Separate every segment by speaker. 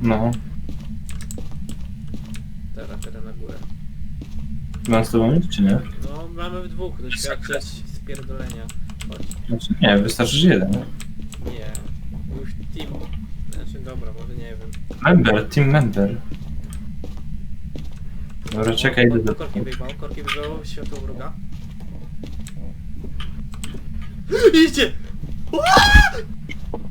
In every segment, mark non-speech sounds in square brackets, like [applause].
Speaker 1: No.
Speaker 2: Teraz, teraz na górę.
Speaker 1: Mam z tobą iść, czy nie?
Speaker 2: No, mamy w dwóch doświadczać spierdolenia. Chodź.
Speaker 1: Znaczy, nie, wystarczy że jeden.
Speaker 2: Nie. Już team. Znaczy, dobra, może nie wiem.
Speaker 1: Member, team member. Dobra, czekaj, idę do...
Speaker 2: Korki wyjmał, korki wyjmał, światło wroga. [gasps] Idzie!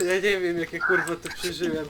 Speaker 2: Ja nie wiem jakie kurwa to przeżyłem.